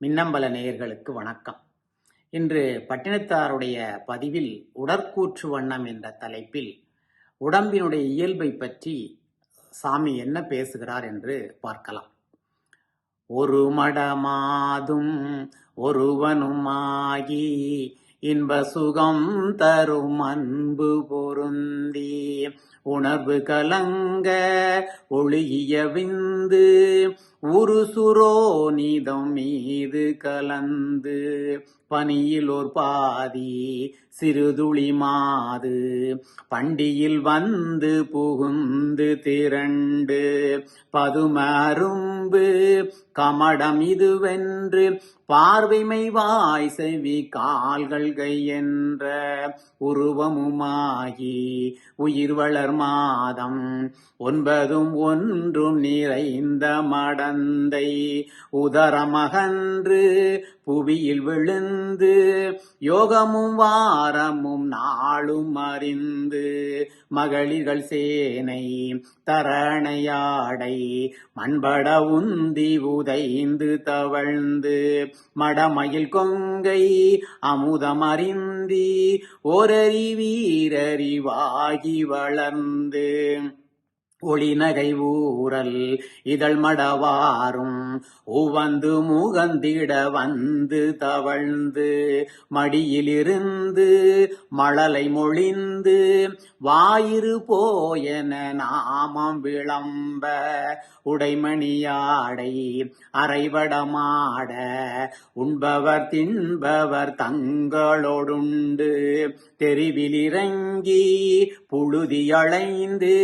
மின்னம்பல நேயர்களுக்கு வணக்கம். இன்று பட்டினத்தாருடைய பதிவில் உடற்கூற்று வண்ணம் என்ற தலைப்பில் உடம்பினுடைய இயல்பை பற்றி சாமி என்ன பேசுகிறார் என்று பார்க்கலாம். ஒரு மடமாதும் ஒருவனுமாகி இன்ப சுகம் தரும் அன்பு பொருந்தி உணர்வு கலங்க ஒழுகிய விந்து உரு சுரோனிதம் மீது கலந்து பனியில் ஒரு பாதி சிறுதுளி மாது. பண்டியில் வந்து புகுந்து திரண்டு பதுமரும்பு கமடம் இதுவென்று பார்வைமை வாய் செவி கால்கள் கையென்ற என்ற உருவமுமாகி உயிர் வளர் மாதம் ஒன்பதும் ஒன்றும் நிறைந்த தந்தை உதரமகன்று புவியில் விழுந்து யோகமும் வாரமும் நாளும் அறிந்து மகளிர்கள் சேனை தரணையாடை மண்பட உந்தி உதைந்து தவழ்ந்து மடமயில் கொங்கை அமுதம் அறிந்தி ஓரறி வீரறிவாகி வளர்ந்து ஒளிநகை ஊரல் இதழ் மடவாரும் உவந்து முகந்திட வந்து தவழ்ந்து மடியிலிருந்து மழலை மொழிந்து வாயிறு போயன நாமம் விளம்ப உடைமணியாடை அரைவடமாட உண்பவர் தின்பவர் தங்களோடுண்டு தெரிவிலிறங்கி புழுதியளைந்து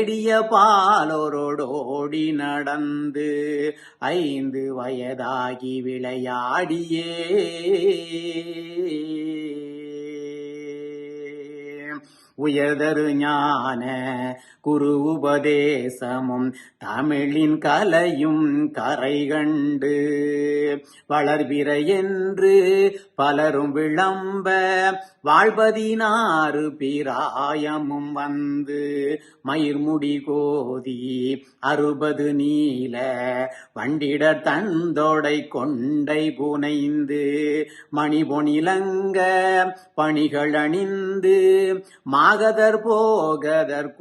தேடிய பாலோரோடோடி நடந்து ஐந்து வயதாகி விளையாடியே. உயர்தரு ஞான குரு உபதேசமும் தமிழின் கலையும் கரை கண்டு வளர்பிற என்று பலரும் விளம்ப வாழ்வதினாறு பிராயமும் வந்து. மயிர்முடி கோதி அறுபது நீல வண்டிட தந்தொடை கொண்டை புனைந்து. மணிபொனிலங்க பணிகள் அணிந்து மாகதர் போகதர்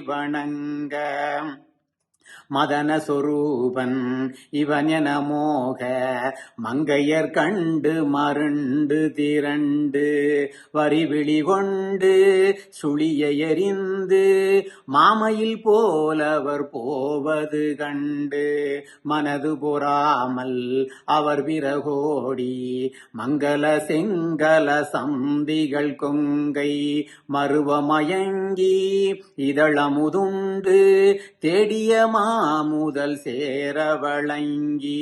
வணங்க மதன சொரூபன் இவன் என மோக மங்கையர் கண்டு மருண்டு திரண்டு வரிவிழி கொண்டு சுழிய எறிந்து மாமையில் போலவர் போவது கண்டு மனது பொறாமல் அவர் விரகோடி மங்கள செங்கல சந்திகள் கொங்கை மருவமயங்கி இதழமுதுண்டு தேடிய மாமுதல் சேர வழங்கி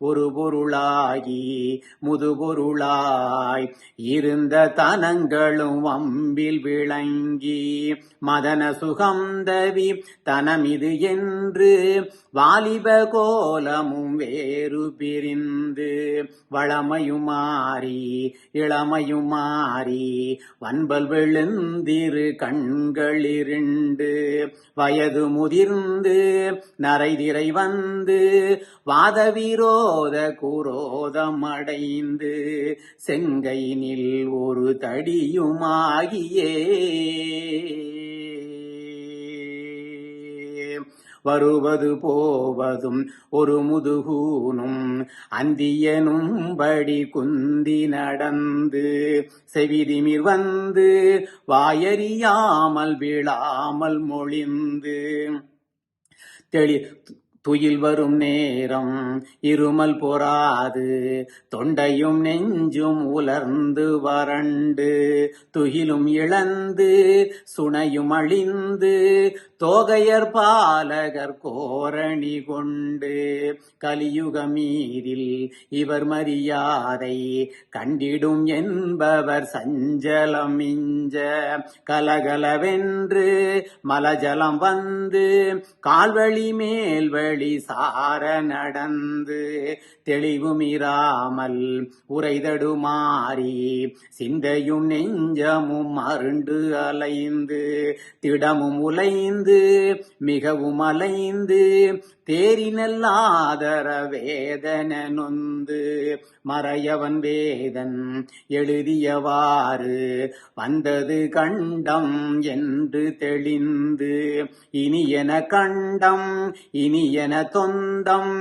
ஒரு பொருளாகி முதுபொருளாய் இருந்த தனங்களும் வம்பில் விளங்கி மதன சுகந்தவி தனமிது என்று வாலிப கோலமும் வேறு பிரிந்து வளமையுமாறி இளமையுமாறி வன்பல் விழுந்திரு கண்களிருண்டு வயது முதிர்ந்து நரைதிரை வந்து வாதவிரோத குரோதம் அடைந்து செங்கையினில் ஒரு தடியுமாகியே. வருவது போவதும் ஒரு முதுகூனும் அந்தியனும்படி குந்தி நடந்து செவிதிமிர் வந்து வாயறியாமல் விழாமல் மொழிந்து தெளி துயில் வரும் நேரம் இருமல் பொறாது. தொண்டையும் நெஞ்சும் உலர்ந்து வறண்டு. துகிலும் இழந்து சுனையும் அழிந்து தோகையர் பாலகர் கோரணி கொண்டு கலியுகமீரில் இவர் மரியாதை கண்டிடும் என்பவர் சஞ்சலம் இஞ்ச கலகலவென்று மலஜலம் வந்து கால்வழி மேல்வழி சார நடந்து தெளிவுமிராமல் உரைதடுமாறி சிந்தையும் நெஞ்சமும் அருண்டு அலைந்து திடமும் உலைந்து மிகவும் அலைந்து தேரினல்லாதர வேதன நொந்து மறையவன் வேதன் எழுதியவாறு வந்தது கண்டம் என்று தெளிந்து இனியன கண்டம் இனியன தொந்தம்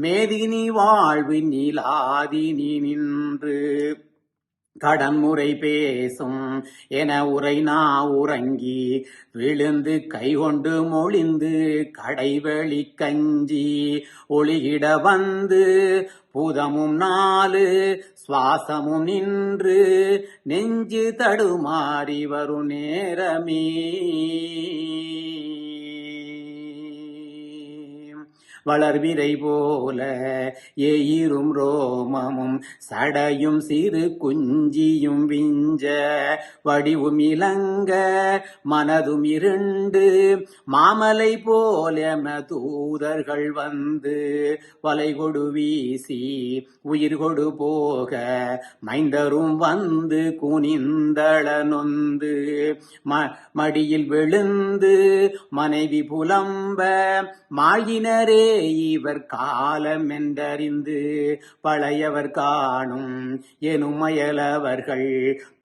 மேதினி வாழ்வு நிலாதினி நின்று கடன்முறை பேசும் என உரை நா உறங்கி விழுந்து கைகொண்டு மொழிந்து கடைவெளி கஞ்சி ஒளியிட வந்து பூதமும் நாலு சுவாசமும் நின்று நெஞ்சு தடுமாறி வரும் நேரமே. வளர்விரை போல எயிரும் ரோமமும் சடையும் சிறு குஞ்சியும் விஞ்ச வடிவும் இளங்க மனதும் இருண்டு மாமலை போல தூதர்கள் வந்து வளைகொடு வீசி உயிர் கொடு போக மைந்தரும் வந்து குனிந்தள நொந்து ம- மடியில் விழுந்து மனைவி புலம்ப மாயினரே இவர் காலம் என்றறிந்து பழையவர் காணும் எனுமயலவர்கள்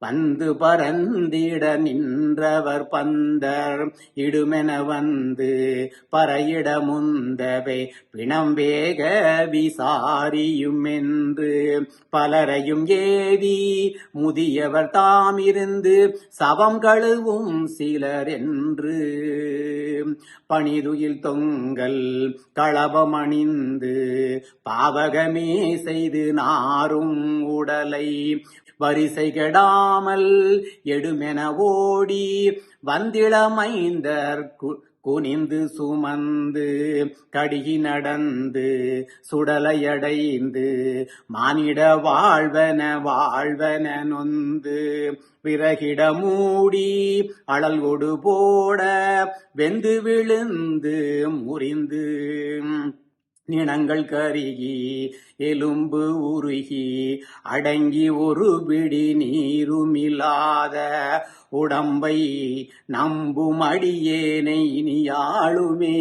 வந்து பரந்திட நின்றவர் பந்தர் இடுமென வந்து பறையிட முந்தவை பிணம் வேக விசாரியுமென்று பலரையும் ஏவி முதியவர் தாம் இருந்து சவம் கழுவும் சிலர் என்று பணிதுயில் தொங்கல் களபமணிந்து பாவகமே செய்து நாரும் உடலை வரிசை கெடாமல் எடுமென ஓடி வந்திளமைந்தர் கு- குனிந்து சுமந்து கடிகி நடந்து சுடலையடைந்து மானிட வாழ்வன வாழ்வன நொந்து பிறகிட மூடி அழல் கொடு போட வெந்து விழுந்து முறிந்து நிணங்கள் கருகி எலும்பு உருகி அடங்கி ஒரு பிடி நீருமில்லாத உடம்பை நம்பும் அடியேனை இனியாளுமே.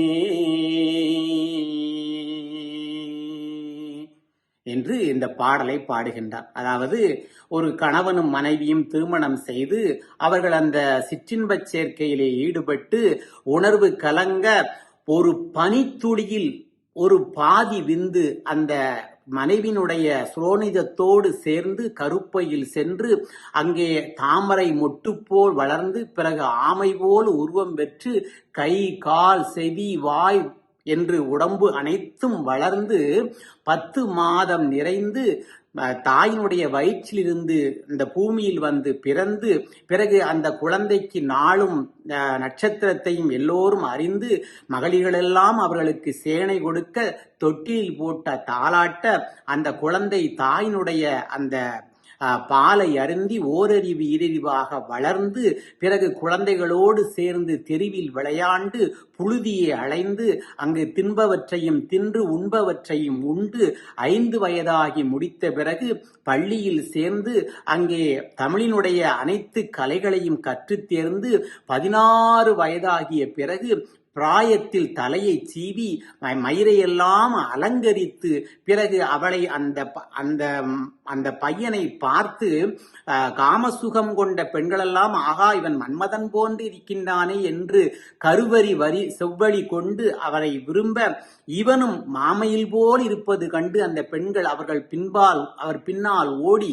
என்று இந்த பாடலை பாடுகின்றார். அதாவது ஒரு கணவனும் மனைவியும் திருமணம் செய்து அவர்கள் அந்த சிற்றின்பச் சேர்க்கையிலே ஈடுபட்டு உணர்வு கலங்க ஒரு பனித்துளியில் ஒரு பாதி விந்து அந்த மனைவினுடைய சுரோனிதத்தோடு சேர்ந்து கருப்பையில் சென்று அங்கே தாமரை மொட்டு போல் வளர்ந்து பிறகு ஆமை போல் உருவம் பெற்று கை கால் செவி வாய் என்று உடம்பு அனைத்தும் வளர்ந்து பத்து மாதம் நிறைந்து தாயினுடைய வயிற்றிலிருந்து இந்த பூமியில் வந்து பிறந்து பிறகு அந்த குழந்தைக்கு நாளும் நட்சத்திரத்தையும் எல்லோரும் அறிந்து மகளிர்களெல்லாம் அவர்களுக்கு சேனை கொடுக்க தொட்டியில் போட்ட தாளாட்ட அந்த குழந்தை தாயினுடைய அந்த பாலை அருந்தி ஓரறிவு ஈரறிவாக வளர்ந்து பிறகு குழந்தைகளோடு சேர்ந்து தெருவில் விளையாண்டு புழுதியை அலைந்து அங்கு தின்பவற்றையும் தின்று உண்பவற்றையும் உண்டு ஐந்து வயதாகி முடித்த பிறகு பள்ளியில் சேர்ந்து அங்கே தமிழினுடைய அனைத்து கலைகளையும் கற்றுத் தேர்ந்து பதினாறு வயதாகிய பிறகு பிராயத்தில் தலையை சீவி மயிரையெல்லாம் அலங்கரித்து பிறகு அவளை அந்த ப- அந்த அந்த பையனை பார்த்து காமசுகம் கொண்ட பெண்களெல்லாம் ஆகா இவன் மன்மதன் போன்று இருக்கின்றானே என்று கருவறி வரி செவ்வழி கொண்டு அவரை விரும்ப இவனும் மாமையில் போல் இருப்பது கண்டு அந்த பெண்கள் அவர்கள் பின்பால் அவர் பின்னால் ஓடி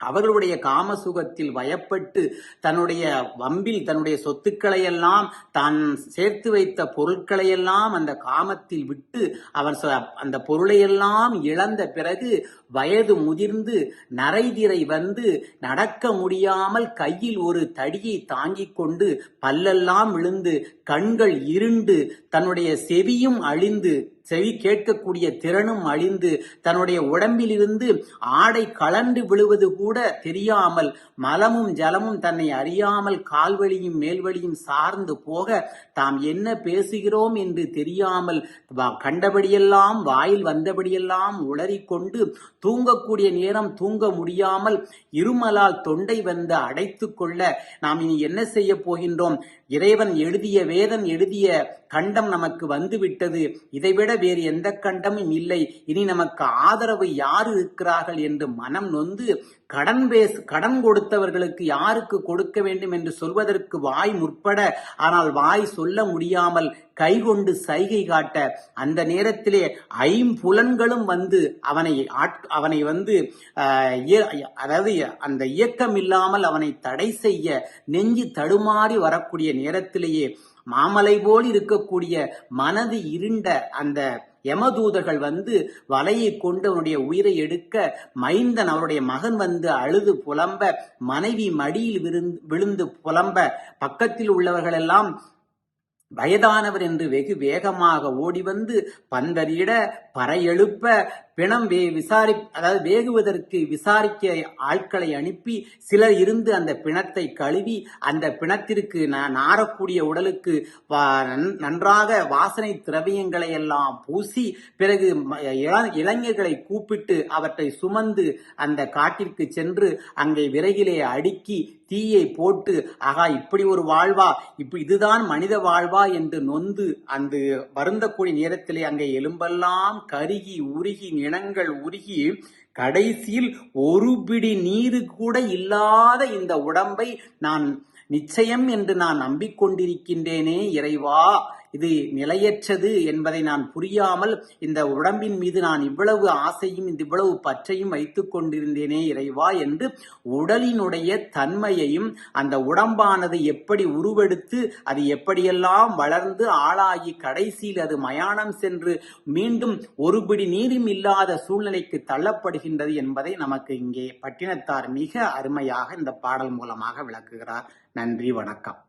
அவர்களுடைய காமசுகத்தில் வயப்பட்டு தன்னுடைய வம்பில் தன்னுடைய சொத்துக்களை எல்லாம் தான் சேர்த்து வைத்த பொருட்களையெல்லாம் அந்த காமத்தில் விட்டு அவர் ச- அந்த பொருளையெல்லாம் இழந்த பிறகு வயது முதிர்ந்து நரைதிரை வந்து நடக்க முடியாமல் கையில் ஒரு தடியை தாங்கிக் கொண்டு பல்லெல்லாம் விழுந்து கண்கள் இருண்டு தன்னுடைய செவியும் அழிந்து செவி கேட்கக்கூடிய திறனும் அழிந்து தன்னுடைய உடம்பிலிருந்து ஆடை கலண்டு விழுவது கூட தெரியாமல் மலமும் ஜலமும் தன்னை அறியாமல் கால்வழியும் மேல்வழியும் சார்ந்து போக தாம் என்ன பேசுகிறோம் என்று தெரியாமல் கண்டபடியெல்லாம் வாயில் வந்தபடியெல்லாம் உளறிக்கொண்டு தூங்கக்கூடிய நேரம் தூங்க முடியாமல் இருமலால் தொண்டை வந்து அடைத்து கொள்ள நாம் இனி என்ன செய்ய போகின்றோம்? இறைவன் எழுதிய வேதன் எழுதிய கண்டம் நமக்கு வந்துவிட்டது. இதைவிட வேறு எந்த கண்டமும் இல்லை. இனி நமக்கு ஆதரவு யார் இருக்கிறார்கள் என்று மனம் நொந்து கடன் பேச கடன் கொடுத்தவர்களுக்கு யாருக்கு கொடுக்க வேண்டும் என்று சொல்வதற்கு வாய் முற்பட ஆனால் வாய் சொல்ல முடியாமல் கைகொண்டு சைகை காட்ட அந்த நேரத்திலே ஐம்புலன்களும் வந்து அவனை ஆட்- அவனை வந்து அதாவது அந்த இயக்கம் இல்லாமல் அவனை தடை செய்ய நெஞ்சு தடுமாறி வரக்கூடிய நேரத்திலேயே மாமலை போல் இருக்கக்கூடிய மனது இருண்ட அந்த யமதூதர்கள் வந்து வலையை கொண்டு அவனுடைய உயிரை எடுக்க மைந்தன் அவருடைய மகன் வந்து அழுது புலம்ப மனைவி மடியில் விழுந்து புலம்ப பக்கத்தில் உள்ளவர்கள் எல்லாம் வயதானவர் என்று வெகு வேகமாக ஓடி வந்து பந்தரிட பறையெழுப்ப பிணம் வே விசாரி அதாவது வேகுவதற்கு விசாரிக்க ஆட்களை அனுப்பி சிலர் இருந்து அந்த பிணத்தை கழுவி அந்த பிணத்திற்கு நாரக்கூடிய உடலுக்கு வா- நன்- நன்றாக வாசனை திரவியங்களை எல்லாம் பூசி பிறகு இள- இளைஞர்களை கூப்பிட்டு அவற்றை சுமந்து அந்த காட்டிற்கு சென்று அங்கே விறகிலே அடுக்கி தீயை போட்டு ஆகா இப்படி ஒரு வாழ்வா இப்ப இதுதான் மனித வாழ்வா என்று நொந்து அந்த வருந்தக்கூடிய நேரத்திலே அங்கே எலும்பெல்லாம் கருகி உருகி நிலங்கள் உருகி கடைசியில் ஒரு பிடி நீரு கூட இல்லாத இந்த உடம்பை நான் நிச்சயம் என்று நான் நம்பிக்கொண்டிருக்கின்றேனே இறைவா. இது நிலையற்றது என்பதை நான் புரியாமல் இந்த உடம்பின் மீது நான் இவ்வளவு ஆசையும் இந்த இவ்வளவு பற்றையும் வைத்துக் கொண்டிருந்தேனே இறைவா என்று உடலினுடைய தன்மையையும் அந்த உடம்பானது எப்படி உருவெடுத்து அது எப்படியெல்லாம் வளர்ந்து ஆளாகி கடைசியில் அது மயானம் சென்று மீண்டும் ஒரு பிடி நீரும் இல்லாத சூழ்நிலைக்கு தள்ளப்படுகின்றது என்பதை நமக்கு இங்கே பட்டினத்தார் மிக அருமையாக இந்த பாடல் மூலமாக விளக்குகிறார். நன்றி வணக்கம்.